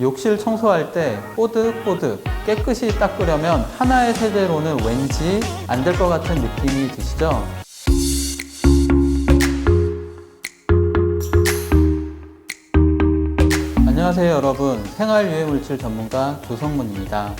욕실 청소할 때 뽀득뽀득 깨끗이 닦으려면 하나의 세제로는 왠지 안 될 것 같은 느낌이 드시죠? 안녕하세요 여러분 생활유해물질 전문가 조성문입니다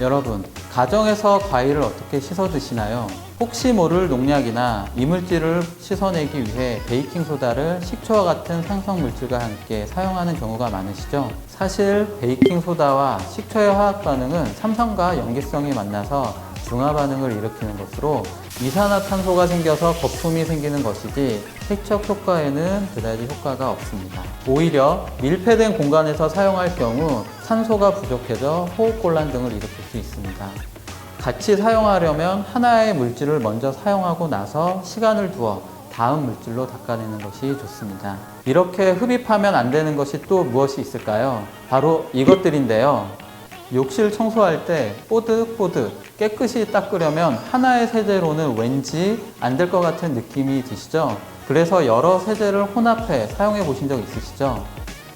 여러분 가정에서 과일을 어떻게 씻어 드시나요? 혹시 모를 농약이나 이물질을 씻어내기 위해 베이킹소다를 식초와 같은 생성물질과 함께 사용하는 경우가 많으시죠? 사실 베이킹소다와 식초의 화학 반응은 삼성과 염기성이 만나서 중화 반응을 일으키는 것으로 이산화탄소가 생겨서 거품이 생기는 것이지 세척 효과에는 그다지 효과가 없습니다. 오히려 밀폐된 공간에서 사용할 경우 산소가 부족해져 호흡곤란 등을 일으킬 수 있습니다. 같이 사용하려면 하나의 물질을 먼저 사용하고 나서 시간을 두어 다음 물질로 닦아내는 것이 좋습니다. 이렇게 흡입하면 안 되는 것이 또 무엇이 있을까요? 바로 이것들인데요. 욕실 청소할 때 뽀득뽀득 깨끗이 닦으려면 하나의 세제로는 왠지 안 될 것 같은 느낌이 드시죠? 그래서 여러 세제를 혼합해 사용해 보신 적 있으시죠?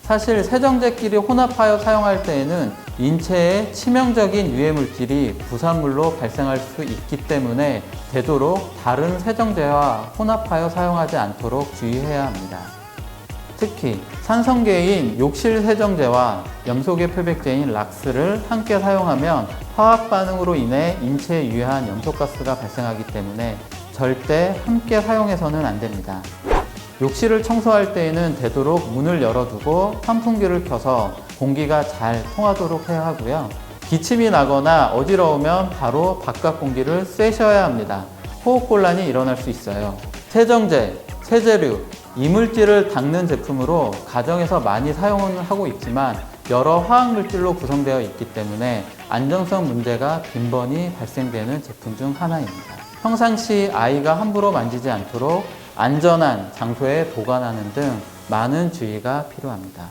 사실 세정제끼리 혼합하여 사용할 때에는 인체에 치명적인 유해 물질이 부산물로 발생할 수 있기 때문에 되도록 다른 세정제와 혼합하여 사용하지 않도록 주의해야 합니다. 특히 산성계인 욕실 세정제와 염소계 표백제인 락스를 함께 사용하면 화학 반응으로 인해 인체에 유해한 염소가스가 발생하기 때문에 절대 함께 사용해서는 안 됩니다. 욕실을 청소할 때에는 되도록 문을 열어두고 환풍기를 켜서 공기가 잘 통하도록 해야 하고요. 기침이 나거나 어지러우면 바로 바깥 공기를 쐬셔야 합니다. 호흡곤란이 일어날 수 있어요. 세정제, 세제류, 이물질을 닦는 제품으로 가정에서 많이 사용은 하고 있지만 여러 화학물질로 구성되어 있기 때문에 안정성 문제가 빈번히 발생되는 제품 중 하나입니다. 평상시 아이가 함부로 만지지 않도록 안전한 장소에 보관하는 등 많은 주의가 필요합니다.